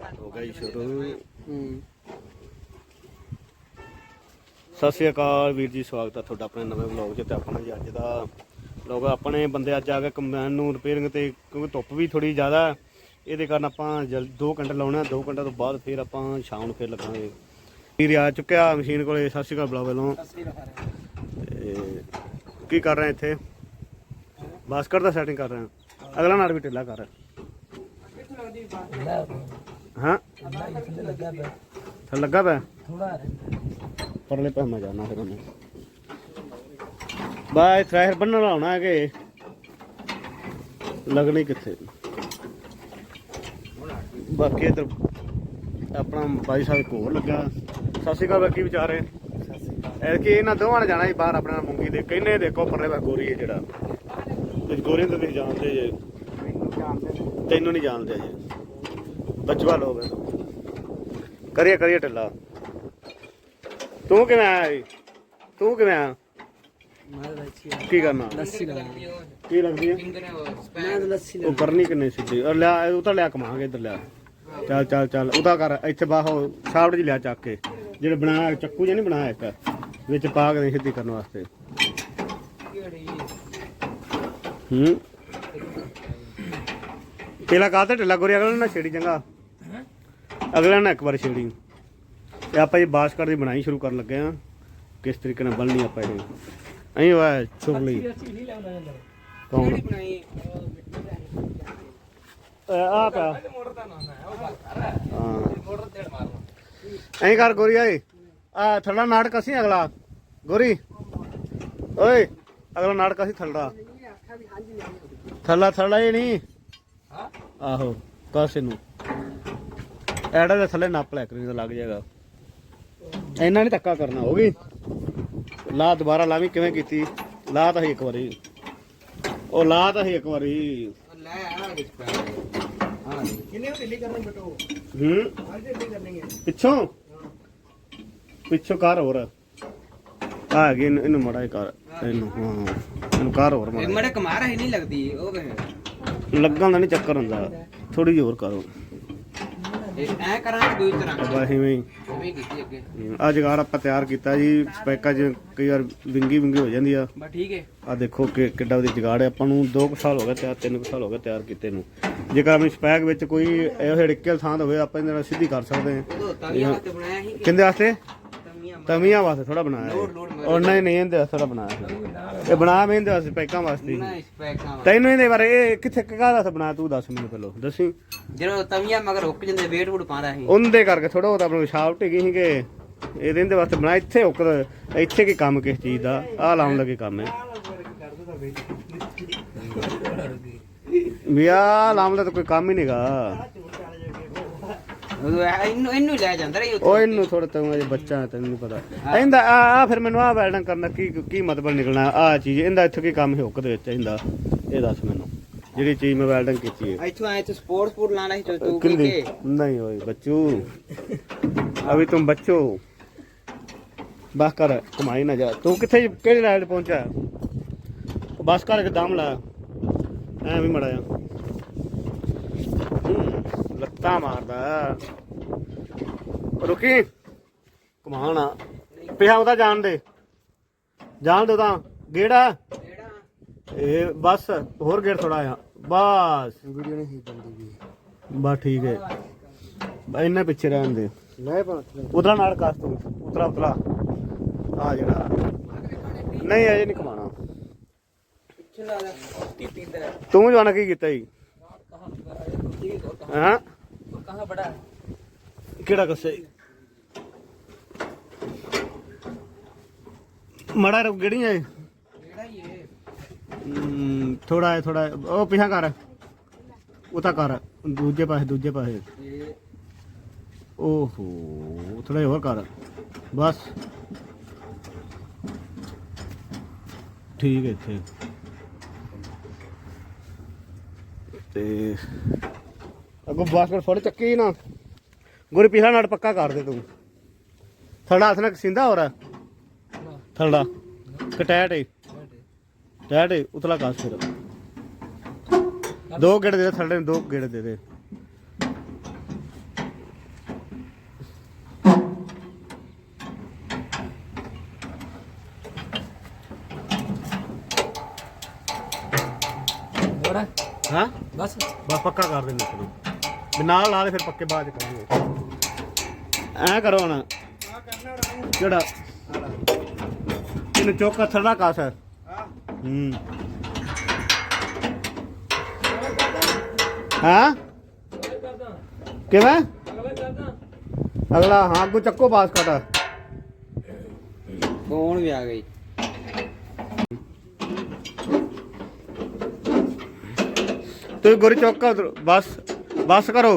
ਹੋ ਗਿਆ ਜੀ ਸ਼ੁਰੂ। ਹੂੰ। ਸਤਿ ਸ਼੍ਰੀ ਅਕਾਲ ਵੀਰ ਜੀ ਸਵਾਗਤ ਹੈ ਤੁਹਾਡਾ ਆਪਣੇ ਨਵੇਂ ਵਲੌਗ 'ਚ ਤੇ ਆਪਣਾ ਜੀ ਅੱਜ ਦਾ ਵਲੌਗ ਆਪਣੇ ਬੰਦੇ ਅੱਜ ਆ ਗਏ ਕੰਬਾਈਨ ਨੂੰ ਰਿਪੇਅਰਿੰਗ ਤੇ ਕਿਉਂਕਿ ਧੁੱਪ ਵੀ ਥੋੜੀ ਜ਼ਿਆਦਾ ਹੈ ਇਹਦੇ ਕਾਰਨ ਆਪਾਂ 2 ਘੰਟੇ ਲਾਉਣਾ 2 ਘੰਟੇ ਤੋਂ ਬਾਅਦ ਫਿਰ ਆਪਾਂ ਸ਼ਾਮ ਨੂੰ ਫਿਰ ਲੱਗਾਂਗੇ। ਵੀਰ ਆ ਚੁੱਕਿਆ ਮਸ਼ੀਨ ਕੋਲੇ ਸਤਿ ਸ਼੍ਰੀ ਅਕਾਲ ਬੁਲਾਓ ਵੱਲੋਂ ਤੇ ਕੀ ਕਰ ਰਹੇ ਇੱਥੇ? ਬਾਸਕਟ ਦਾ ਸੈਟਿੰਗ ਕਰ ਰਹੇ ਅਗਲਾ ਨਾਲ ਵੀ ਢਿੱਲਾ ਕਰ। ਰਿਹਾ ਹਾਂ। ਥੱਲੇ ਲੱਗਾ ਪਿਆ? ਪਰਲੇ ਪਾ ਮੈਂ ਜਾਣਾ ਫਿਰ ਉਹਨੇ। ਬਾਈ ਥ੍ਰੈਸ਼ਰ ਬੰਨਣ ਲਾਉਣਾ ਹੈ ਕਿ ਲੱਗਣੀ ਕਿੱਥੇ? ਬਾਕੀ ਇਧਰ ਆਪਣਾ ਬਾਈ ਸਾਹਿਬ ਹੋਰ ਲੱਗਾ। ਸਤਿ ਸ਼੍ਰੀ ਅਕਾਲ ਬਾਕੀ ਵਿਚਾਰੇ। ਐ ਕਿ ਇਹਨਾਂ ਦੋਵਾਂ ਨੇ ਜਾਣਾ ਹੀ ਬਾਹਰ ਆਪਣਾ ਮੁੰਗੀ ਦੇ। ਕਹਿੰਨੇ ਦੇਖੋ ਪਰਲੇ ਪਾ ਗੋਰੀ ਹੈ ਜਿਹੜਾ। ਇਸ ਗੋਰੀ ਤਾਂ ਤੁਸੀਂ ਜਾਣਦੇ ਜੇ। ਤੈਨੂੰ ਨਹੀਂ ਜਾਣਦੇ ਜੇ ਬਚਵਾ ਲੋਗ ਕਰੀਏ ਕਰੀਏ ਢਿੱਲਾ। ਤੂੰ ਕਿਵੇਂ ਆਇਆ ਈ? ਤੂੰ ਕਿਵੇਂ ਆਇਆ? ਮੈਂ ਲੱਸੀ ਕੀ ਕਰਨਾ? ਲੱਸੀ ਲਗਾ ਕੀ ਲੱਗਦੀ ਹੈ ਮੈਂ ਲੱਸੀ ਉਹ ਕਰਨੀ ਕਿੰਨੇ ਸਿੱਧੀ। ਔਰ ਲਿਆ, ਉਹ ਤਾਂ ਲਿਆ ਕਮਾਂਗੇ, ਇੱਧਰ ਲਿਆ। ਚੱਲ ਚੱਲ ਚੱਲ ਉਹਦਾ ਕਰ, ਇੱਥੇ ਬਾਹੋ ਸਾਵੜ ਜੀ ਲਿਆ ਚੱਕ ਕੇ। ਜਿਹੜੇ ਬਣਾਇਆ, ਚੱਕੂ ਜਿਹਾ ਨਹੀਂ ਬਣਾਇਆ ਇੱਕ। ਵਿੱਚ ਪਾ ਕੇ ਸਿੱਧੀ ਕਰਨ ਵਾਸਤੇ। ਹੂੰ। ਪਹਿਲਾ ਕਾਹ ਤੇ ਢਿੱਲਾ ਗੋਰੀ ਅਗਲੇ ਨਾ ਛੇੜੀ ਚੰਗਾ। ਅਗਲੇ ਨਾ ਇੱਕ ਵਾਰ ਛੇੜੀ। ਤੇ ਆਪਾਂ ਇਹ ਬਾਸਕਟ ਦੀ ਬਣਾਈ ਸ਼ੁਰੂ ਕਰਨ ਲੱਗੇ ਆ ਕਿਸ ਤਰੀਕੇ ਨਾਲ ਬਣਨੀ ਆਪਾਂ ਇਹ। ਅਹੀਂ ਵਾ ਕੌਣ? ਆ ਹਾਂ। ਐਂ ਕਰ ਗੋਰੀ ਆਏ। ਆ ਥੱਲਾ ਨਾਟਕ ਅਸੀਂ ਅਗਲਾ। ਗੋਰੀ। ਓਏ ਅਗਲਾ ਨਾਟਕ ਅਸੀਂ ਥੱਲਾ ਥੱਲਾ ਥੱਲਾ ਇਹ ਨਹੀਂ ਆਹੋ ਕਾਸੇ ਨੂੰ। ਐੜਾ ਦੇ ਥੱਲੇ ਨੱਪ ਲੈ ਕਰੀ ਤਾਂ ਲੱਗ ਜਾਏਗਾ। ਇੰਨਾ ਨਹੀਂ ਧੱਕਾ ਕਰਨਾ। ਹੋ ਗਈ ਲਾ ਦੁਬਾਰਾ ਲਾਵੀਂ ਕਿਵੇਂ ਕੀਤੀ? ਲਾ ਤਾਂ ਸੀ ਇੱਕ ਵਾਰੀ। ਉਹ ਲਾ ਤਾਂ ਸੀ ਇੱਕ ਵਾਰੀ ਕਿੰਨੇ ਢਿੱਲੀ ਕਰਨੀ ਬਟੋ? ਹੂੰ? ਅੱਜ ਢਿੱਲੀ ਕਰਨੀ ਹੈ। ਪਿੱਛੋਂ? ਪਿੱਛੋਂ ਕਰ ਹੋਰ। ਆ ਗਈ ਇਹਨੂੰ ਇਹਨੂੰ ਮੜਾ ਕਰ ਇਹਨੂੰ ਹਾਂ। ਇਹਨੂੰ ਕਰ ਹੋਰ ਮੜਾ ਮੜੇ ਕਮਾਰਾ ਹੀ ਨਹੀਂ ਲੱਗਦੀ ਉਹ ਲੱਗਣ ਦਾ ਨਹੀਂ ਚੱਕਰ ਹੁੰਦਾ। ਥੋੜੀ ਜਿਹੀ ਹੋਰ ਕਰੋ। ਐ ਕਰਾਂਗੇ ਦੂਜੀ ਤਰ੍ਹਾਂ ਬਸ ਇਵੇਂ ਹੀ। ਐਵੇਂ ਕੀਤੀ ਅੱਗੇ। ਆ ਜਗਾੜ ਆਪਾਂ ਤਿਆਰ ਕੀਤਾ ਜੀ ਸਪੈਕਾਂ 'ਚ ਕਈ ਵਾਰ ਵਿੰਗੀ ਵਿੰਗੀ ਹੋ ਜਾਂਦੀ ਆ। ਬਸ ਠੀਕ ਹੈ ਆ ਦੇਖੋ ਕਿ ਕਿੱਡਾ ਵਧੀਆ ਜਗਾੜ ਹੈ ਆਪਾਂ ਨੂੰ 2 ਸਾਲ ਹੋ ਗਏ ਤਿਆਰ 3 ਸਾਲ ਹੋ ਗਏ ਤਿਆਰ ਕੀਤੇ ਨੂੰ। ਜੇਕਰ ਆਪਣੀ ਸਪੈਕ ਵਿੱਚ ਕੋਈ ਇਹੋ ਥਾਂ ਹੋਵੇ ਆਪਾਂ ਇਹਦੇ ਨਾਲ ਸਿੱਧੀ ਕਰ ਸਕਦੇ ਹਾਂ। ਉਹ ਤਵੀਆਂ ਤੇ ਬਣਾਇਆ ਸੀ ਕਿੰਦੇ ਵਾਸਤੇ? ਤਵੀਆਂ ਵਾਸਤੇ ਥੋੜਾ ਬਣਾਇਆ ਹੈ। ਉਹ ਨਹੀਂ ਨਹੀਂ ਇਹਦੇ ਵਾਸਤੇ ਥੋੜਾ ਬਣਾਇਆ ਹੈ। ਇਹ ਬਣਾ ਮੈਂ ਇਹਦੇ ਵਾਸਤੇ ਸਪੈਕਾਂ ਵਾਸਤੇ ਹੀ। ਨਾ ਸਪੈਕਾਂ ਤੈਨੂੰ ਇਹਦੇ ਬਾਰੇ ਇਹ ਕਿੱਥੇ ਕਾਹਦਾ ਵਾਸਤੇ ਬਣਾਇਆ ਤੂੰ ਦੱਸ ਮੈਨੂੰ ਪਹਿਲਾਂ। ਦੱਸੀ। ਜਦੋਂ ਤਵੀਆਂ ਮਗਰ ਰੁਕ ਜਾਂਦੇ ਵੇਟ ਵੂਟ ਪਾਉਂਦਾ ਸੀ। ਉਹਦੇ ਕਰਕੇ ਥੋੜਾ ਉਹਦਾ ਆਪਣਾ ਵਿਸ਼ਾਲ ਟਿਕੀ ਸੀ ਕਿ ਇਹ ਇਹਦੇ ਵਾਸਤੇ ਬਣਾ। ਇੱਥੇ ਉੱਕਰ ਇੱਥੇ ਕੀ ਕੰਮ ਕਿਸ ਚੀਜ਼ ਦਾ? ਆਹ ਲਾਉਣ ਲੱਗੇ ਕੰਮ ਹੈ। ਵੀ ਆਹ ਲਾਉਣ ਦਾ ਤਾਂ ਕੋਈ ਕੰਮ ਹੀ ਨਹੀਂਗਾ ਇਹਨੂੰ ਇਹਨੂੰ ਲੈ ਜਾਂਦਾ ਰਹੀ ਉਹ ਇਹਨੂੰ ਥੋੜਾ ਤੈਨੂੰ ਪਤਾ। ਇਹਦਾ ਆ ਆ ਫਿਰ ਮੈਨੂੰ ਆ ਵੈਲਡਿੰਗ ਕਰਨਾ ਕੀ ਕੀ ਮਤਲਬ ਨਿਕਲਣਾ ਆ ਚੀਜ਼। ਇਹਦਾ ਇੱਥੇ ਕੀ ਕੰਮ ਹੁੱਕ ਦੇ ਵਿੱਚ ਇਹਦਾ। ਇਹ ਦੱਸ ਮੈਨੂੰ ਜਿਹੜੀ ਚੀਜ਼ ਮੈਂ ਵੈਲਡਿੰਗ ਕੀਤੀ ਹੈ। ਇੱਥੋਂ ਆਏ ਤੂੰ ਨਹੀਂ ਓਏ ਬੱਚੂ। ਅਭੀ ਤੁਮ ਬੱਚੋ। ਬਸ ਕਰ ਕਮਾਈ ਨਾ ਜਾ। ਤੂੰ ਕਿੱਥੇ ਕਿਹੜੇ ਲੈਵਲ ਪਹੁੰਚਾ ਬਸ ਕਰ ਕੇ ਦਮ ਲਾ। ਐਵੇਂ ਮੜਾ ਜਾ। ਲੱਤਾਂ ਮਾਰਦਾ ਰੁਕੀ ਕਮਾਣਾ ਪਿਆ ਉਹਦਾ ਜਾਣ ਦੇ ਜਾਣ ਦੇ ਤਾਂ ਗੇੜਾ ਇਹ ਬਸ ਹੋਰ ਗੇੜ ਥੋੜਾ ਆ ਬਸ ਵੀਡੀਓ ਨਹੀਂ ਬੰਦੀ ਵੀ ਬਸ ਠੀਕ ਹੈ ਇੰਨਾ ਪਿੱਛੇ ਰਹਿਣ ਦੇ ਲੈ ਪਾ ਉਤਰਾ ਨਾਲ ਕਾਸ ਤੂੰ ਉਤਰਾ ਉਤਰਾ ਆ ਜਿਹੜਾ ਨਹੀਂ ਅਜੇ ਨਹੀਂ ਕਮਾਣਾ ਤੂੰ ਜਾਣਾ ਕੀ ਕੀਤਾ ਜੀ ਹਾਂ ਕਿਹੜਾ ਕੱਸੇ ਮੜਾ ਰੁਕ ਗੜੀਆਂ ਇਹ? ਕਿਹੜਾ ਹੀ ਇਹ? ਹਮ, ਥੋੜਾ ਹੈ ਥੋੜਾ। ਉਹ ਪਿਛਾ ਕਰ। ਉਹ ਤਾਂ ਕਰ। ਦੂਜੇ ਪਾਸੇ ਦੂਜੇ ਪਾਸੇ। ਓਹੋ ਥੋੜਾ ਹੋਰ ਕਰ। ਬਸ। ਠੀਕ ਹੈ ਇੱਥੇ। ਤੇ ਅੱਗੋਂ ਬਾਸਕਟ ਫੋੜੇ ਚੱਕੀ ਨਾ। ਗੁਰ ਪਿਛਲਾ ਨਾਲ ਪੱਕਾ ਕਰ ਦੇ ਤੂੰ। ਥੜਾ ਹੱਥ ਨਾਲ ਸਿੰਦਾ ਹੋ ਰਾ ਥੜਾ ਕਟੈਟ ਹੈ ਟੈਟ ਹੈ ਉਤਲਾ ਕਾਸ ਫਿਰ। ਦੋ ਗੇੜ ਦੇ ਥੜੇ ਦੋ ਗੇੜ ਦੇ ਦੇ। ਹਾਂ? ਬਸ। ਬਸ ਪੱਕਾ ਕਰ ਦੇ ਮਿੱਤਰੋ ਵੀ ਨਾਲ ਲਾ ਦੇ ਫਿਰ ਪੱਕੇ ਬਾਅਦ ਚ ਕਰਾਂਗੇ। ਐ ਕਰੋ ਹੁਣ। ਕਿਹੜਾ? ਇਹਨੂੰ ਚੋਕਾ ਥੜਾ ਕਾਸ। ਹੈ। ਕਿਵੇਂ? ਅਗਲਾ ਹਾਂ ਅੱਗੋਂ ਚੱਕੋ ਬਾਸ ਕਟਾ। ਕੌਣ ਵੀ ਆ ਗਈ। ਤੁਸੀਂ ਗੋਰੀ ਚੌਕਾ ਬਸ। ਬਸ ਕਰੋ।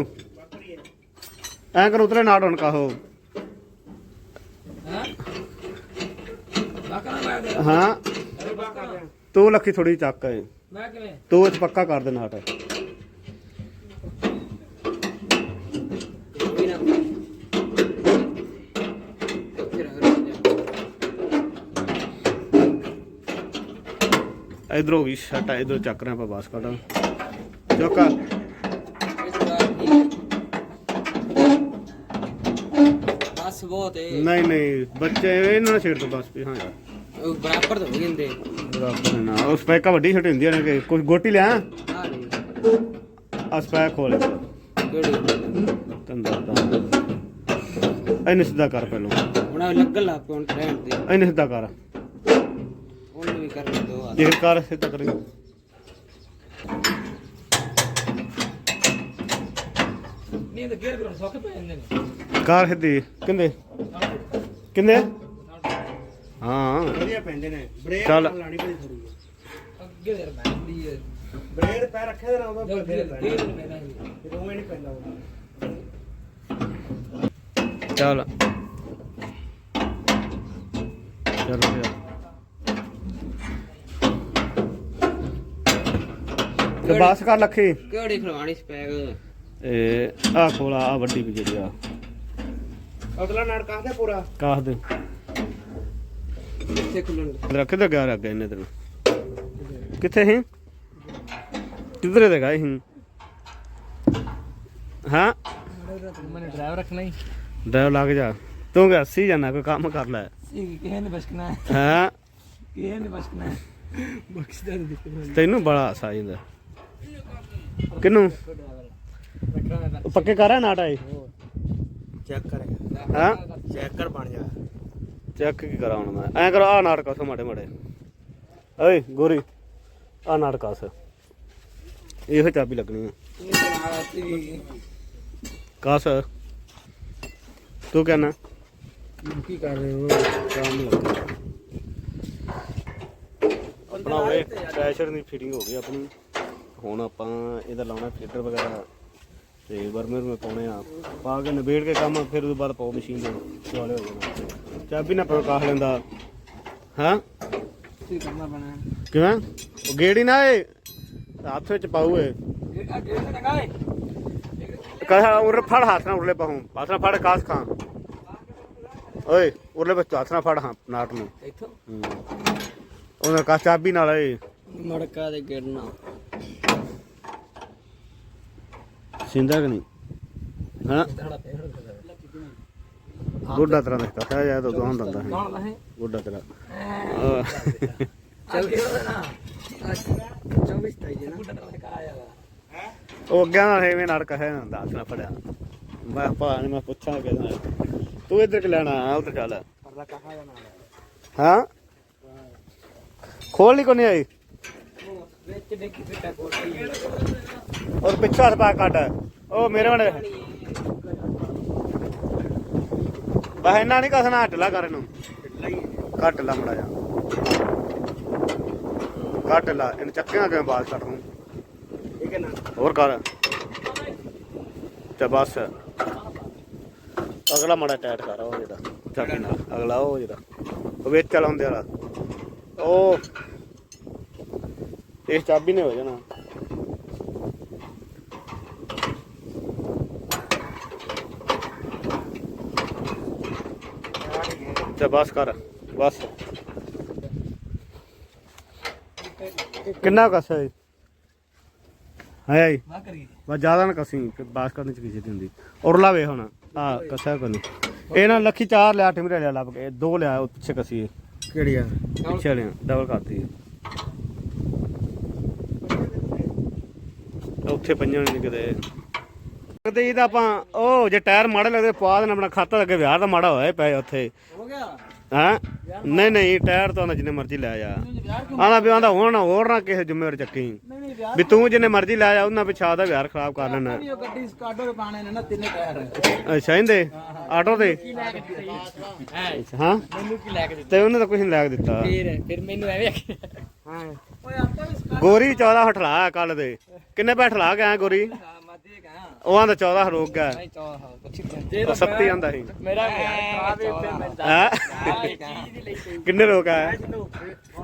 ਐਂ ਕਰੋ ਉਤਰੇ ਨਾੜ ਹੁਣ ਕਹੋ। ਹਾਂ? ਤੂੰ ਲੱਖੀ ਥੋੜੀ ਚੱਕ ਹੈ ਮੈਂ ਕਿਵੇਂ? ਤੂੰ 'ਚ ਪੱਕਾ ਕਰ ਦੇ ਨਾਟ ਇਧਰ ਸ਼ਟ ਆ ਇਧਰ ਚੱਕ ਰਹੇ ਆਪਾਂ ਬਸ ਕਟਾ ਚੌਕਾ ਬਸ ਬਹੁਤ ਹੈ ਨਹੀਂ ਨਹੀਂ ਬੱਚੇ ਇਹਨਾਂ ਨੂੰ ਛੇੜ ਦੋ ਬਸ ਵੀ ਹਾਂ। ਯਾਰ ਉਹ ਬਰਾਬਰ ਤਾਂ ਹੋ ਜਾਂਦੇ ਬਰਾਬਰ ਨਾ ਉਹ ਸਪੈਕਾਂ ਵੱਡੀ ਛੋਟੀ ਹੁੰਦੀਆਂ ਨੇ ਕਿ ਕੁਝ ਗੋਟੀ ਲਿਆ? ਆ ਨਹੀਂ ਆ ਸਪੈਕ ਖੋਲੇ ਕਿਹੜੀ? ਤੈਨੂੰ ਦੱਸਦਾ। ਇਹਨੂੰ ਸਿੱਧਾ ਕਰ ਪਹਿਲਾਂ। ਹੁਣ ਆਹ ਲੱਗਣ ਲੱਗ ਪਿਆ ਹੁਣ ਟ੍ਰੈਂਡ ਤੇ ਇਹਨੂੰ ਸਿੱਧਾ ਕਰ। ਉਹਨੂੰ ਵੀ ਕਰਨ ਦੋ ਆ ਦੇਖ ਕਰ ਸਿੱਧਾ ਕਰੀ। ਨਹੀਂ ਤਾਂ ਗੇਰ ਵੀ ਸੌਕੇ ਪੈ ਜਾਂਦੇ ਨੇ। ਕਾਰ ਸਿੱਧੀ ਕਿੰਦੇ ਕਿੰਦੇ ਹਾਂ। ਵਧੀਆ ਪੈਂਦੇ ਨੇ। ਬ੍ਰੇਕ ਚੱਲ। ਲਾਣੀ ਪੈਂਦੀ ਥੋੜੀ ਅੱਗੇ ਦੇ ਮੈਂ ਦੀ ਬ੍ਰੇਕ ਪੈਰ ਰੱਖਿਆ ਤੇ ਨਾ ਉਹਦਾ ਜੋ ਫੇਰ ਦੇ ਪੈਂਦਾ। ਦੇ ਮੈਨਾਂ ਫਿਰ ਉਵੇਂ ਨਹੀਂ ਪੈਂਦਾ ਉਹ ਚੱਲ। ਚਲੋ ਯਾਰ ਤੇ ਬਾਸ ਕਰ ਲੱਖੀ। ਕਿਹੜੀ ਖਲਵਾਣੀ ਸਪੈਗ ਇਹ ਆ ਖੋਲਾ ਆ ਵੱਡੀ ਵੀ ਜਿਹੜੀ ਆ। ਅਗਲਾ ਨਾੜ ਕਾਹਦਾ ਪੂਰਾ? ਕਾਹ ਦੇ? ਕਿੱਥੇ ਖੁੱਲਣ ਰੱਖ ਤੇ ਗਿਆ ਰੱਖ ਇਹਨੇ ਤੈਨੂੰ। ਕਿੱਥੇ ਸੀ? ਕਿਧਰੇ ਤੇ ਗਏ ਸੀ? ਹਾਂ? ਮੈਨੇ ਡਰਾਈਵਰ ਰੱਖਣਾ ਹੀ। ਡਰਾਈਵ ਲੱਗ ਜਾ। ਤੂੰ ਕਿ ਹੱਸੀ ਜਾਣਾ ਕੋਈ ਕੰਮ ਕਰ ਲੈ। ਸੀ ਕਿਸੇ ਨੇ ਬਚਕਣਾ। ਹੈ? ਹਾਂ ਕਿਸੇ ਨੇ ਬਚਕਣਾ। ਹੈ ਬਖਸ਼ਦਾ ਤੈਨੂੰ ਬੜਾ ਹਾਸਾ ਆ ਜਾਂਦਾ। ਕਿਨੂੰ ਉਹ ਪੱਕੇ ਕਰਾ ਨਾਟਾ ਇਹ? ਚੈੱਕ ਕਰ ਹਾਂ? ਚੈੱਕ ਕਰ ਬਣ ਜਾ। ਚੈੱਕ ਕੀ ਕਰਾਂ ਹੁਣ ਮੈਂ? ਐਂ ਕਰੋ ਆ ਨਾਟਕ ਉਥੋਂ ਮਾੜੇ ਮਾੜੇ। ਓਏ ਗੋਰੀ ਆ ਨਾਟਕ ਆਸ ਇਹੋ ਚਾਬੀ ਲੱਗਣੀ ਆ। ਕਾਸ। ਤੂੰ ਕਹਿਣਾ। ਕੀ ਕਰ ਰਹੇ ਹੋ? ਕੰਮ ਲੱਗਾ ਆਪਣਾ ਹੋਵੇ ਪ੍ਰੈਸ਼ਰ ਦੀ ਫਿਟਿੰਗ ਹੋ ਗਈ ਆਪਣੀ। ਹੁਣ ਆਪਾਂ ਇਹਦਾ ਲਾਉਣਾ ਫੀਡਰ ਵਗੈਰਾ। ਤੇ ਵਰਮਰ ਮੈਂ ਪਾਉਣੇ ਆ। ਪਾ ਕੇ ਨਿਬੇੜ ਕੇ ਕੰਮ ਫਿਰ ਉਹਦੇ ਬਾਅਦ ਪਾਓ ਮਸ਼ੀਨ ਦੇ ਦੁਆਲੇ ਹੋ ਜਾਣਾ। ਚਾਬੀ ਨਾ ਪ੍ਰਕਾਸ਼ ਲੈਂਦਾ। ਹਾਂ? ਕੀ ਕਰਨਾ ਬਣਾ ਕਿਵੇਂ? ਉਹ ਗੇੜੀ ਨਾ ਏ। ਹੱਥ ਵਿੱਚ ਪਾਉ ਏ। ਕਹਾ ਉਰੇ ਫੜ ਹੱਥ ਨਾਲ ਉਰਲੇ ਪਾਉ। ਹੱਥ ਨਾਲ ਫੜ ਕਾਸ ਖਾਂ। ਓਏ ਉਰਲੇ ਵਿੱਚ ਹੱਥ ਨਾਲ ਫੜ ਹਾਂ ਨਾਟ ਨੂੰ। ਇੱਥੋਂ? ਹੂੰ। ਉਹਨਾਂ ਕਾ ਚਾਬੀ ਨਾਲ ਏ। ਮੜਕਾ ਦੇ ਗਿਰਨਾ। ਸਿੰਦਾ ਕਿ ਨਹੀਂ? ਹਾਂ ਗੋਡਾ ਤਰ੍ਹਾਂ ਦਾ ਕਹਾ ਜਾਂ ਤਾਂ ਦੋਹਾਂ ਦੰਦਾ ਹੈ। ਗੋਡਾ ਤੇਰਾ। ਆਹ। ਚੱਲ। ਕੇ ਨਾ 24 ਤਾਈ ਜੀ ਨਾ ਬੁੱਢਾ ਤਾਂ ਕਾ ਆਇਆ ਉਹ ਅੱਗੇ ਨਾਲ ਐਵੇਂ ਨਾਟਕ ਹੈ ਨਾ ਹੱਥ ਨਾਲ ਫੜਿਆ ਮੈਂ ਭਾ ਨੇ ਮੈਂ ਪੁੱਛਾਂ ਕਿ ਨਾਲ। ਤੂੰ ਇੱਧਰ ਕਿ ਲੈਣਾ ਆ ਉਧਰ ਚੱਲ। ਦਾ ਹਾਂ? ਖੋਲ ਨਹੀਂ ਕੋਨੀ ਆਈ? ਵਿੱਚ ਡੇਕੀ ਫਿੱਟਾ ਕੋਟੀ ਔਰ ਪਿੱਛੇ ਹੱਥ ਪਾ ਕੱਢ। ਉਹ ਮੇਰੇ ਵੜੇ ਬਸ ਇੰਨਾ ਨਹੀਂ ਕਸਣਾ ਢਿੱਲਾ ਕਰ ਇਹਨੂੰ। ਘੱਟ ਲਾ ਮੜਾ ਜਾ ਘੱਟ ਲਾ, ਇਹਨੂੰ ਚੱਕਿਆ ਕਿਵੇਂ ਬਾਲ ਕੱਟ ਨੂੰ। ਠੀਕ ਹੈ ਨਾ ਹੋਰ ਕਰ। ਤੇ ਬਸ। ਅਗਲਾ ਮੜਾ ਟਾਈਟ ਕਰ, ਉਹ ਜਿਹੜਾ ਚਾਬੀ ਨਾਲ। ਅਗਲਾ, ਉਹ ਜਿਹੜਾ। ਉਹ ਵਿੱਚ ਚਲਾਉਂਦੇ ਵਾਲਾ। ਉਹ। ਇਸ ਚਾਬੀ ਨੇ ਹੋ ਜਾਣਾ। ਤੇ ਬਸ ਕਰ ਬਸ। ਕਿੰਨਾ ਕਸ ਹੈ ਹੈ ਆਈ ਨਾ ਕਰੀ ਬਸ ਜ਼ਿਆਦਾ ਨਾ ਕਸੀ ਬਾਸ ਕਰਨ ਚ ਕਿਸੇ ਦੀ ਹੁੰਦੀ। ਉਰਲਾ ਵੇ ਹੁਣ ਆ ਕਸਿਆ ਕੋਈ ਨਹੀਂ ਇਹ ਨਾ ਲੱਖੀ ਚਾਰ ਲਿਆ ਟਿਮਰੇ ਲਿਆ ਲੱਭ ਕੇ ਦੋ ਲਿਆ ਉਹ ਪਿੱਛੇ ਕਸੀ। ਕਿਹੜੀ ਆ? ਪਿੱਛੇ ਵਾਲਿਆਂ ਡਬਲ ਕਰਤੀ। ਉੱਥੇ ਪਈਆਂ ਨਹੀਂ ਕਿਤੇ। ਕਦੇ ਇਹਦਾ ਆਪਾਂ ਉਹ ਜੇ ਟਾਇਰ ਮਾੜੇ ਲੱਗਦੇ ਪਾ ਦੇਣਾ ਆਪਣਾ ਖਾਤਾ ਅੱਗੇ ਵਿਆਹ ਦਾ ਮਾੜਾ ਹੋਇਆ ਪਏ ਉੱਥੇ। ਹੋ ਗਿਆ? ਹਾਂ? ਨਹੀਂ ਨਹੀਂ ਟਾਇਰ ਤਾਂ ਆਂਦਾ ਜਿੰਨੇ ਮਰਜ਼ੀ ਲੈ ਜਾ। ਆਂਦਾ ਵੀ ਆਂਦਾ ਹੁਣ ਹੋਰ ਨਾ ਕਿਸੇ ਜ਼ਿੰਮੇਵਾਰ ਚੱਕੀ। ਨਹੀਂ ਨਹੀਂ ਵਿਆਹ ਵੀ ਤੂੰ ਜਿੰਨੇ ਮਰਜ਼ੀ ਲੈ ਜਾ ਉਹਨਾਂ ਪਿਛਾ ਦਾ ਵਿਆਹ ਖਰਾਬ ਕਰ ਲੈਣਾ। ਗੱਡੀ ਸਕਾਡੋ ਦੇ ਪਾਣੇ ਨੇ ਨਾ ਤਿੰਨੇ ਟਾਇਰ। ਅੱਛਾ ਇਹਦੇ? ਆਟੋ ਦੇ? ਹਾਂ? ਮੈਨੂੰ ਕੀ ਲੈ ਕੇ ਦਿੱਤਾ? ਤੇ ਉਹਨੇ ਤਾਂ ਕੁਝ ਨਹੀਂ ਲੈ ਕੇ ਦਿੱਤਾ। ਫਿਰ ਫਿਰ ਮੈਨੂੰ ਐਵੇਂ ਆਖਿਆ। ਓਏ ਆਪਾਂ ਵੀ ਗੋਰੀ 14 ਹਟਲਾ ਕੱਲ ਦੇ। ਕਿੰਨੇ ਪੈਸੇ ਹਟਲਾ ਗਿਆ ਗੋਰੀ? ਹਾਂ ਉਹ ਆਂਦਾ 14 ਰੋਕ ਗਿਆ। ਨਹੀਂ ਚੋ ਹਾਂ ਪੁੱਛੀ ਜੇ ਉਹ ਸੱਤੀ ਆਂਦਾ ਸੀ। ਮੇਰਾ ਆ ਵੀ ਉੱਤੇ ਮੈਂ ਹੈਂ? ਚੀਜ਼ ਦੀ ਲਈ ਸੀ ਕਿੰਨੇ ਰੋਕ ਆਇਆ?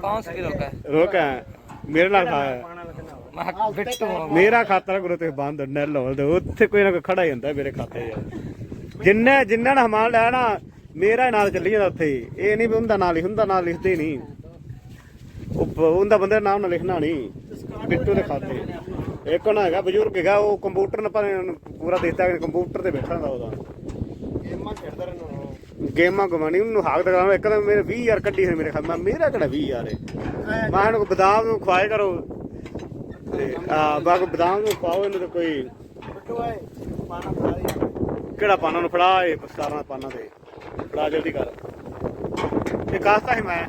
500 ਕਿਲੋ ਦਾ ਰੋਕ ਆਇਆ। ਮੇਰੇ ਨਾਲ ਖਾਇਆ ਮੇਰਾ ਖਾਤਾ ਗੁਰੂ ਤੇ ਬੰਦ ਨੈਲ ਹੋਲ ਦੇ। ਉੱਥੇ ਕੋਈ ਨਾ ਕੋਈ ਖੜਾ ਹੀ ਹੁੰਦਾ ਮੇਰੇ ਖਾਤੇ 'ਚ। ਜਿੰਨੇ ਜਿੰਨਾਂ ਨੇ ਹਮਾਨ ਲਿਆ ਨਾ ਮੇਰਾ ਹੀ ਨਾਲ ਚੱਲੀ ਜਾਂਦਾ ਉੱਥੇ ਹੀ। ਇਹ ਨਹੀਂ ਵੀ ਉਹਦਾ ਨਾਂ ਲਿਖ ਹੁੰਦਾ ਨਾਂ ਲਿਖਦੇ ਨਹੀਂ। ਉਹ ਉਹਦਾ ਬੰਦੇ ਦਾ ਨਾਮ ਨਾ ਲਿਖਣਾ ਨਹੀਂ। ਬਿੱਟੂ ਦੇ ਖਾਤੇ। ਇੱਕ ਨਾ ਹੈਗਾ ਬਜ਼ੁਰਗ ਹੈਗਾ ਉਹ ਕੰਪਿਊਟਰ ਨਾਲ ਭਾਵੇਂ ਪੂਰਾ ਦੇਤਾ ਕਿ ਕੰਪਿਊਟਰ ਤੇ ਬੈਠਾ ਹੁੰਦਾ ਉਹਦਾ। ਗੇਮਾਂ ਖੇਡਦਾ ਰਹਿੰਦਾ ਗੇਮਾਂ ਗਵਾਣੀ ਉਹਨੂੰ ਹਾਕ ਦਗਾ ਇੱਕ ਤਾਂ ਮੇਰੇ 20 ਯਾਰ ਕੱਢੀ ਸੀ ਮੇਰੇ ਖਾਤੇ ਮੇਰਾ ਕਿਹੜਾ 20 ਯਾਰ ਹੈ ਮੈਂ ਇਹਨੂੰ ਬਦਾਮ ਨੂੰ ਖਵਾਏ ਕਰੋ। ਤੇ ਆ ਬਾਗ ਬਦਾਮ ਨੂੰ ਖਵਾਓ ਇਹਨੂੰ ਤੇ ਕੋਈ ਦੀ। ਕਿਹੜਾ ਪਾਣਾ ਨੂੰ ਫੜਾ ਇਹ 17 ਪਾਣਾ ਤੇ ਫੜਾ ਜਲਦੀ ਕਰ। ਇਹ ਕਾਸਤਾ ਹੀ ਮੈਂ।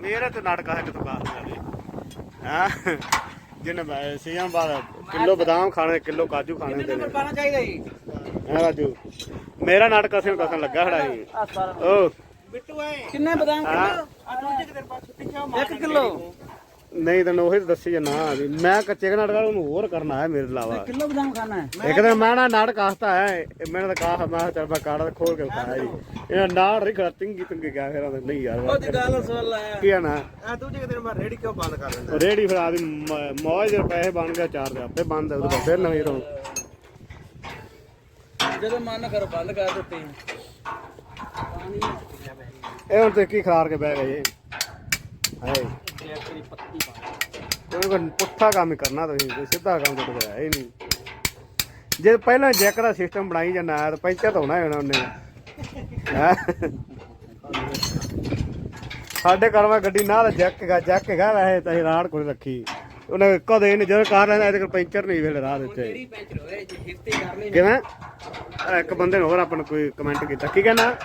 ਮੇਰੇ ਤੇ ਨਾਟਕ ਹੈ ਕਿਤੋਂ ਕਾਸਤਾ ਜਾਵੇ ਹਾਂ? ਜਿਹਨੇ ਸੀਆਂ ਬਾਅਦ ਕਿਲੋ ਬਦਾਮ ਖਾਣੇ ਕਿਲੋ ਕਾਜੂ ਖਾਣੇ ਤੇ ਨੰਬਰ ਪਾਣਾ ਚਾਹੀਦਾ ਜੀ। ਹਾਂ ਰਾਜੂ? ਮੇਰਾ ਨਾਟਕ ਅਸੀਂ ਕਸਣ ਲੱਗਾ ਖੜਾ ਸੀ ਓ। ਬਿੱਟੂ ਏ ਕਿੰਨੇ ਬਦਾਮ। ਕਿਲੋ? ਆ ਦੂਜੇ ਕਿਤੇ ਪਾਸ ਪਿੱਛੇ ਮਾਰ 1 ਕਿਲੋ? ਨਹੀਂ ਤੈਨੂੰ ਉਹੀ ਤਾਂ ਦੱਸੀ ਜਨਾ ਵੀ ਮੈਂ ਕੱਚੇ ਕੁ ਨਾਟਕ ਵਾਲਾ ਉਹਨੂੰ ਹੋਰ ਕਰਨਾ ਹੈ ਮੇਰੇ ਇਲਾਵਾ। ਕਿਲੋ ਬਦਾਮ ਖਾਣਾ ਹੈ? ਇੱਕ ਦਿਨ ਮੈਂ ਨਾ ਨਾਟਕ ਆਸਤਾ ਹੈ ਮੈਨੂੰ ਤਾਂ ਕਾਹ ਮੈਂ ਕਿਹਾ ਚੱਲ ਮੈਂ ਕਾੜਾ ਖੋਲ ਕੇ ਖਾਇਆ ਜੀ। ਇਹ ਨਾੜ ਰੀ ਖੜਾ ਤਿੰਗੀ ਤਿੰਗੀ ਗਿਆ ਫਿਰ ਨਹੀਂ ਯਾਰ। ਉਹਦੀ ਗੱਲ ਸੁਣ ਲੈ। ਕੀ ਆ ਨਾ? ਆ ਦੂਜੇ ਕਿਤੇ ਮੈਂ ਰੇੜੀ ਕਿਉਂ ਬੰਦ ਕਰ ਦਿੰਦਾ? ਰੇੜੀ ਫਿਰ ਆਦੀ ਮੌਜ ਦੇ ਪੈਸੇ ਬਣ ਗਿਆ ਚਾਰ ਦੇ ਆਪੇ ਬੰਦ ਉਹਦੇ ਬਾਅਦ ਫਿਰ ਨਵੀਂ ਰੋ। ਜਦੋਂ ਮਨ ਕਰੋ ਬੰਦ ਕਰ ਦਿੱਤੇ। ਇਹ ਹੁਣ ਤੇ ਕੀ ਖਰਾਰ ਕੇ ਬਹਿ ਗਏ ਹਾਏ। ਕੋਈ ਕੋਈ ਪੁੱਠਾ ਕੰਮ ਹੀ ਕਰਨਾ ਤੁਸੀਂ, ਕੋਈ ਸਿੱਧਾ ਕੰਮ ਤਾਂ ਕੋਈ ਹੈ ਹੀ ਨਹੀਂ। ਜੇ ਪਹਿਲਾਂ ਜੈਕ ਦਾ ਸਿਸਟਮ ਬਣਾਈ ਜਾਂਦਾ ਤਾਂ ਪੈਂਚਰ ਤਾਂ ਹੋਣਾ ਹੀ ਹੋਣਾ ਉਹਨੇ। ਹੈਂ? ਸਾਡੇ ਘਰ ਵਾ ਗੱਡੀ ਨਾਲ ਜੈਕ ਹੈਗਾ ਵੈਸੇ, ਤਾਂ ਅਸੀਂ ਰਾੜ ਕੋਲ ਰੱਖੀ। ਉਹਨੇ ਕਦੇ ਨਹੀਂ ਜਦੋਂ ਕਾਰ ਲੈਂਦਾ, ਇਹਦੇ ਕੋਲ ਪੈਂਚਰ ਨਹੀਂ ਵੇਲੇ ਰਾਹ ਦਿੱਤੇ ਪੈਂਚਰ ਹੋਏ ਜੇ ਹਿਫਤੇ ਕਰ ਲੈ ਕਿਵੇਂ? ਆਹ ਇੱਕ ਬੰਦੇ ਨੇ ਹੋਰ ਆਪਾਂ ਨੂੰ ਕੋਈ ਕਮੈਂਟ ਕੀਤਾ। ਕੀ ਕਹਿੰਦਾ?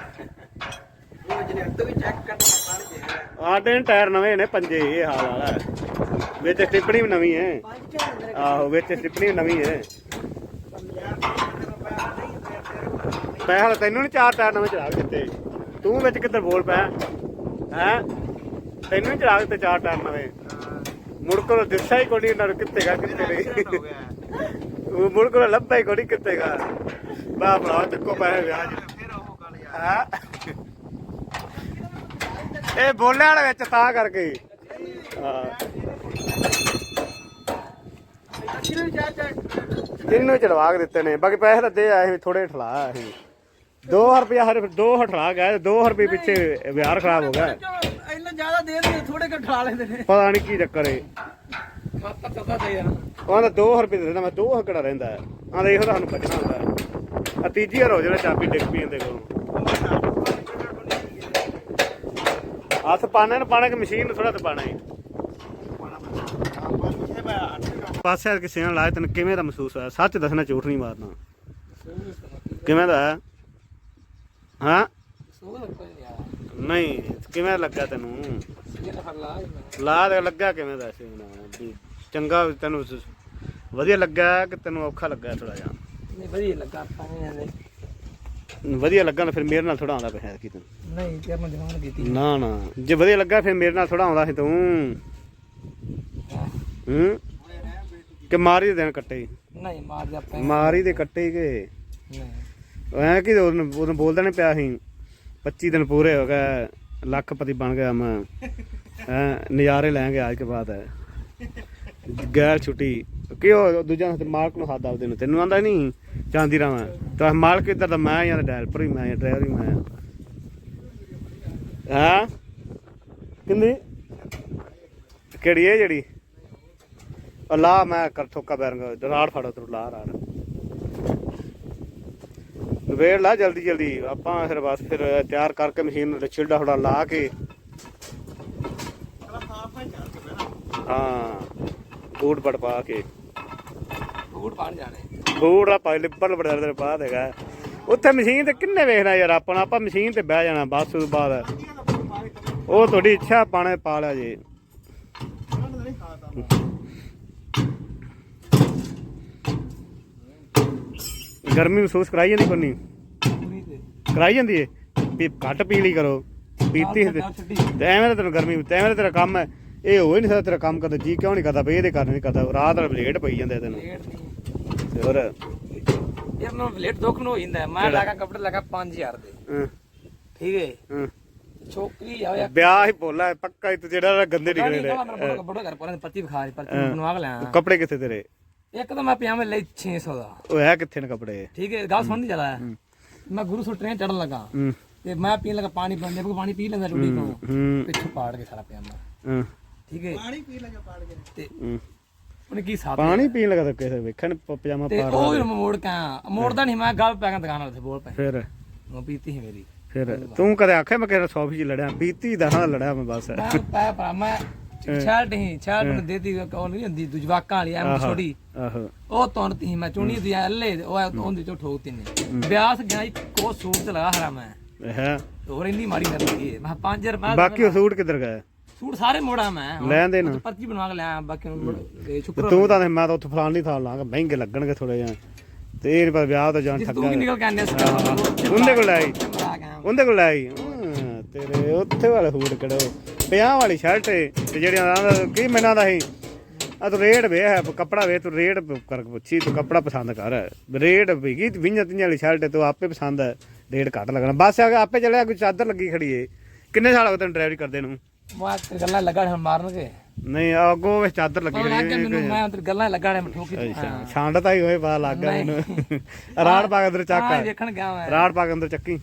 ਉਹ ਜਿਹੜੇ ਵੀ ਚੈੱਕ ਕਰਨਾ ਪੜ ਜੇ ਟਾਇਰ ਨਵੇਂ ਨੇ, ਪੰਜੇ ਇਹ ਹਾਲ ਵਾਲਾ ਵਿੱਚ ਸਟਿੱਪਣੀ ਵੀ ਨਵੀਂ ਹੈ। ਆਹੋ, ਵਿੱਚ ਸਟਿੱਪਣੀ ਵੀ ਨਵੀਂ ਹੈ। ਪੈਸਾ ਤੈਨੂੰ ਨਹੀਂ ਚਾਰ ਟਾਇਰ ਨਵੇਂ ਚੜਾ ਦਿੱਤੇ। ਤੂੰ ਵਿੱਚ ਕਿੱਧਰ ਬੋਲ ਪਿਆ? ਹੈ? ਤੈਨੂੰ ਨਹੀਂ ਚੜਾ ਦਿੱਤੇ ਚਾਰ ਟਾਇਰ ਨਵੇਂ। ਮੁੜ ਕੋਲ ਦਿਸਾ ਹੀ ਕੋਈ ਨਾ ਕਿੱਥੇ ਗਾ, ਕਿੱਥੇ ਨਹੀਂ ਮੁੜ ਕੋਲ ਲੱਭਾ ਹੀ ਕੋਈ ਕਿੱਥੇ ਗਾ। ਬਾ ਭਰਾ, ਚੱਕੋ ਪੈਸੇ ਵਿਆਜ ਫਿਰ ਉਹ ਗੱਲ ਯਾਰ ਇਹ ਬੋਲਿਆ ਵਾਲੇ ਵਿੱਚ ਤਾਂ ਕਰਕੇ। ਹੀ। ਚੜਵਾ ਕੇ ਦਿੱਤੇ ਨੇ। ਬਾਕੀ ਪੈਸੇ ਤਾਂ ਦੇ ਆਏ ਥੋੜੇ ਠਲਾ ਅਸੀਂ 2 ਰੁਪਿਆ ਹਰ 2 ਹਟਲਾ ਗਏ 2 ਰੁਪਏ ਪਿੱਛੇ ਵਿਹਾਰ ਖਰਾਬ ਹੋ ਗਿਆ। ਇੰਨਾ ਜ਼ਿਆਦਾ ਦੇ ਦੇ ਥੋੜੇ ਕੁ ਠਾ ਲੈਂਦੇ ਨੇ। ਪਤਾ ਨਹੀਂ ਕੀ ਚੱਕਰ ਏ। ਮਾਤਾ ਪਤਾ ਦੇ ਯਾਰ ਉਹ ਤਾਂ 2 ਰੁਪਏ ਦੇ ਦਿੰਦਾ ਮੈਂ 2 ਹਕੜਾ ਰਹਿੰਦਾ ਆ ਦੇਖੋ ਤੁਹਾਨੂੰ ਕੱਢਣਾ ਹੁੰਦਾ ਆ ਤੀਜੀ ਵਾਰ ਹੋ ਜਾਣਾ ਚਾਬੀ ਡਿੱਗ ਪਈ ਇਹਦੇ ਕੋਲ। ਹੱਥ ਪਾਣੇ ਨੂੰ ਪਾਣਾ ਕਿ ਮਸ਼ੀਨ ਨੂੰ ਥੋੜਾ ਤੇ ਪਾਣਾ ਹੈ ਪਾਸੇ ਕਿਸੇ ਨਾਲ ਲਾਇਆ ਤੈਨੂੰ ਕਿਵੇਂ ਦਾ ਮਹਿਸੂਸ ਹੋਇਆ? ਸੱਚ ਦੱਸਣਾ ਝੂਠ ਨਹੀਂ ਮਾਰਨਾ। ਕਿਵੇਂ ਦਾ ਹੈ? ਨਹੀਂ ਕਿਵੇਂ ਲੱਗਾ ਤੈਨੂੰ? ਲਾ ਦੇ ਲੱਗਾ ਕਿਵੇਂ ਦਾ ਸੀ ਨਾ ਚੰਗਾ ਤੈਨੂੰ ਵਧੀਆ ਲੱਗਾ ਕਿ ਤੈਨੂੰ ਔਖਾ ਲੱਗਾ ਥੋੜਾ ਜਿਹਾ? ਨਹੀਂ ਵਧੀਆ ਲੱਗਾ ਆਪਾਂ ਨੇ ਵਧੀਆ ਲੱਗਾ ਤਾਂ ਫਿਰ ਮੇਰੇ ਨਾਲ ਥੋੜਾ ਆਉਂਦਾ ਪਿਆ ਕੀ ਤੈਨੂੰ। ਨਹੀਂ ਤੇਰੇ ਨਾਲ ਜਵਾਨ ਕੀਤੀ ਨਾ ਨਾ। ਜੇ ਵਧੀਆ ਲੱਗਾ ਫਿਰ ਮੇਰੇ ਨਾਲ ਥੋੜਾ ਆਉਂਦਾ ਸੀ ਤੂੰ। ਹੂੰ? ਕਿ ਮਾਰੀ ਦੇ ਦਿਨ ਕੱਟੇ। ਨਹੀਂ ਮਾਰ ਦੇ ਆਪਾਂ। ਮਾਰੀ ਦੇ ਕੱਟੇ ਨਹੀਂ। ਐ ਕਿ ਉਦੋਂ ਬੋਲਦਾ ਨਹੀਂ ਪਿਆ ਸੀ। 25 ਦਿਨ ਪੂਰੇ ਹੋ ਗਏ ਲੱਖਪਤੀ ਬਣ ਗਿਆ ਮੈਂ। ਹੈ ਨਜ਼ਾਰੇ ਲੈਣਗੇ ਅੱਜ ਕੇ ਬਾਅਦ ਹੈ ਗੈਰ ਛੁੱਟੀ। ਕਿ ਉਹ ਦੂਜਾ ਤੇ ਮਾਲਕ ਨੂੰ ਹੱਥ ਆਪਦੇ ਨੂੰ ਤੈਨੂੰ ਆਂਦਾ ਨਹੀਂ। ਚਾਂਦੀ ਰਾਵਾਂ। ਤਾਂ ਮਾਲਕ ਇੱਧਰ ਦਾ ਮੈਂ ਜਾਂ ਡੈਲਪਰ ਹੀ ਮੈਂ ਡਰਾਈਵਰ ਹੀ ਮੈਂ। ਹਾਂ? ਕਿੰਨੀ? ਕਿਹੜੀ ਹੈ ਜਿਹੜੀ? ਅੱਲਾ ਮੈਂ ਕਰ ਠੋਕਾ ਬੈਰੰਗਾ ਰਾੜ ਫੜੋ ਤੂੰ ਲਾ ਰਾੜ। ਵੇੜ ਲਾ ਜਲਦੀ ਜਲਦੀ। ਆਪਾਂ ਫਿਰ ਬਸ ਫਿਰ ਤਿਆਰ ਕਰਕੇ ਮਸ਼ੀਨ ਨੂੰ ਛਿਲਡਾ ਹੁੜਾ ਲਾ ਕੇ। ਹਾਂ ਬੂਟ ਪੜ ਪਾ ਕੇ। ਬੂਟ ਪਾਣ ਜਾਣੇ ਬੂਟ ਆ ਪਾਈ ਲਿਬੜ ਬੜਾ ਤੇਰੇ ਬਾਅਦ ਹੈਗਾ। ਉੱਥੇ ਮਸ਼ੀਨ ਤੇ ਕਿੰਨੇ ਵੇਖਣਾ ਯਾਰ ਆਪਣਾ ਆਪਾਂ ਮਸ਼ੀਨ ਤੇ ਬਹਿ ਜਾਣਾ ਬਸ ਉਸ ਤੋਂ ਬਾਅਦ। ਉਹ ਤੁਹਾਡੀ ਇੱਛਾ ਪਾਣੇ ਪਾ ਲਿਆ ਜੇ। ਗਰਮੀ ਮਹਿਸੂਸ ਕਰਾਈ ਜਾਂਦੀ ਕੋਈ ਨਹੀਂ? ਪੂਰੀ ਤੇ ਕਰਾਈ ਜਾਂਦੀ ਏ? ਵੀ ਘੱਟ ਪੀ ਲਈ ਕਰੋ। ਪੀਤੀ ਤੇ ਐਵੇਂ ਤਾਂ ਤੈਨੂੰ ਗਰਮੀ ਐਵੇਂ ਤਾਂ ਤੇਰਾ ਕੰਮ ਹੈ। ਇਹ ਹੋ ਹੀ ਨਹੀਂ ਸਕਦਾ ਤੇਰਾ ਕੰਮ ਕਦੇ ਜੀ ਕਿਉਂ ਨਹੀਂ ਕਰਦਾ? ਬਈ ਇਹਦੇ ਕਾਰਨ ਨਹੀਂ ਕਰਦਾ। ਰਾਤ ਨਾਲ ਲੇਟ ਪਈ ਜਾਂਦੇ ਤੈਨੂੰ। ਹੋਰ? ਯਾਰ ਮੈਨੂੰ ਲੇਟ ਦੁੱਖ ਨੂੰ ਹੋ ਜਾਂਦਾ। ਮੈਂ ਲਗਾ ਕੱਪੜੇ ਲਗਾ 5000 ਦੇ। ਠੀਕ ਹੈ ਹਾਂ। ਛੋਕਰੀ ਆ ਯਾਰ ਵਿਆਹ ਹੀ ਬੋਲਾ ਹੈ, ਪੱਕਾ ਹੀ ਤੂੰ ਜਿਹੜਾ ਗੰਦੇ ਨਿਕਲੇ ਨੇ। ਬੜਾ ਬੜਾ ਕਰ ਪਰ ਪਰਚੀ ਵਿਖਾ ਰਹੀ ਪਰਚੀ ਬਣਵਾ ਕੇ ਲਿਆ ਕੱਪੜੇ ਕਿੱਥੇ ਤੇਰੇ? ਇੱਕ ਤਾਂ ਮੈਂ ਪਜਾਮੇ ਲਈ 600 ਦਾ। ਉਹ ਹੈ ਕਿੱਥੇ ਨੇ ਕੱਪੜੇ? ਠੀਕ ਹੈ ਗੱਲ ਸੁਣਦੀ ਚਲਾ ਮੈਂ ਗੁਰੂ ਸੋ ਟ੍ਰੇਨ ਚੜਨ ਲੱਗਾ। ਹੂੰ। ਤੇ ਮੈਂ ਪੀਣ ਲੱਗਾ ਪਾਣੀ ਬੰਦੇ ਕੋ ਪਾਣੀ ਪੀ ਲੈਂਦਾ ਟੁੱਟੀ ਤੋਂ ਹੂੰ। ਪਿੱਛੋਂ ਪਾੜ ਕੇ ਸਾਰਾ ਪਜਾਮਾ ਹਾਂ, ਠੀਕ ਹੈ। ਪਾਣੀ ਪੀ ਲਗਾ ਪਾੜ ਕੇ। ਤੇ ਹੂੰ। ਉਹਨੇ ਕੀ ਸਾਥ ਪਾਣੀ ਪੀਣ ਲੱਗਾ ਤਾਂ ਕਿਸੇ ਵੇਖਣ ਪ- ਪਜਾਮਾ ਤੇ ਪਾ ਉਹ ਵੀ ਮੋੜ ਕਾ ਮੋੜਦਾ ਨਹੀਂ ਮੈਂ ਗੱਲ ਪੈ ਗਿਆ ਦੁਕਾਨ ਵਾਲੇ ਤੇ ਬੋਲ ਪੈ ਫਿਰ? ਉਹ ਪੀਤੀ ਸੀ ਮੇਰੀ। ਫਿਰ ਤੂੰ ਕਦੇ ਆਖਿਆ ਮੈਂ ਕਿਸੇ ਸੌਫੀ ਚ ਲੜਿਆ? ਪੀਤੀ ਦਾ ਹਾਂ ਲੜਿਆ ਮੈਂ ਬਸ। ਮੈਂ ਪੈ ਭਰਾ ਮੈਂ ਛਾਲਟ ਹੀ। ਛਾਲਟ ਮੈਨੂੰ ਦੇਤੀ ਉਹ ਨਹੀਂ ਹੁੰਦੀ ਦੁਜਵਾਕਾਂ ਵਾਲੀ ਐਮ ਛੋਟੀ। ਆਹੋ। ਉਹ ਤੁੰਨਤੀ ਸੀ ਮੈਂ ਚੁਣੀ ਦੀ ਅੱਲੇ ਉਹ ਉਹਦੇ ਚੋਂ ਠੋਕਤੀ ਨੇ ਬਿਆਸ ਗਿਆ ਕੋ ਸੂਟ ਤੇ ਲਗਾ ਹਰਾ ਮੈਂ। ਹੈ। ਹੋਰ ਇੰਨੀ ਮਾੜੀ ਕਰ ਲਈ ਮੈਂ 5000 ਰੁਪਏ ਬਾਕੀ ਉਹ ਸੂਟ ਕਿੱਧਰ ਗਏ? ਸੂਟ ਸਾਰੇ ਮੋੜਾ ਮੈਂ। ਲੈਣ ਦੇ ਨਾ। ਉਹ ਪਰਚੀ ਬਣਵਾ ਕੇ ਲਿਆ ਬਾਕੀ ਨੂੰ ਮੁੜ ਗਏ ਸ਼ੁਕਰ ਤੂੰ ਤਾਂ ਮੈਂ ਤਾਂ ਉੱਥੇ ਫਲਾਣੀ ਥਾਂ ਲਾਂਗਾ ਮਹਿੰਗੇ ਲੱਗਣਗੇ ਥੋੜੇ ਜਿਹਾ। ਤੇ ਇਹ ਵਿਆਹ ਤਾਂ ਜਾਣ ਠੱਗਾ ਤੂੰ ਕੀ ਨਿਕਲ ਕੇ ਆਨੇ ਸੀ ਉਹਦੇ ਕੋਲ ਆਈ। ਉਹਦੇ ਕੋਲ ਆਈ। ਹਾਂ, ਤੇਰੇ ਉੱਥੇ ਵਾਲੇ ਸੂਟ ਕਿਹੜੇ ਵਿਆਹ ਵਾਲੀ ਸ਼ਰਟ ਤੇ ਜਿਹੜੇ ਆਂਦਾ ਕੀ ਮੈਨਾਂ ਦਾ ਸੀ? ਆ ਤੂੰ ਰੇਟ ਵੇ ਹੈ ਕੱਪੜਾ ਵੇ ਤੂੰ ਰੇਟ ਕਰ ਪੁੱਛੀ ਤੂੰ ਕੱਪੜਾ ਪਸੰਦ ਕਰ। ਰੇਟ ਵਿਗੀ 20 30 ਵਾਲੀ ਸ਼ਰਟ ਤੂੰ ਆਪੇ ਪਸੰਦ ਹੈ। ਰੇਟ ਘੱਟ ਲੱਗਣਾ। ਬਸ ਆਪੇ ਚੱਲਿਆ ਕੋਈ ਚਾਦਰ ਲੱਗੀ ਖੜੀ ਏ। ਕਿੰਨੇ ਸਾਲ ਹੋ ਗਏ ਤੈਨੂੰ ਡਰਾਈਵ ਕਰਦੇ ਨੂੰ? ਮੈਂ ਗੱਲਾਂ ਲੱਗਾ ਹੁਣ ਮਾਰਨਗੇ। ਨਹੀਂ ਅੱਗੋਂ ਵੇ ਚਾਦਰ ਲੱਗੀ ਮੈਨੂੰ ਮੈਂ ਅੰਦਰ ਗੱਲਾਂ ਲੱਗਾ ਨੇ ਮੈਂ ਠੋਕੀ ਅੱਛਾ ਛਾਂਡਤਾ ਹੀ ਹੋਏ ਪਾ ਲੱਗ ਗਿਆ ਮੈਨੂੰ। ਰਾੜ ਪਾ ਕੇ ਅੰਦਰ ਚੱਕ ਰਾੜ ਪਾ ਕੇ ਅੰਦਰ ਚੱਕੀ।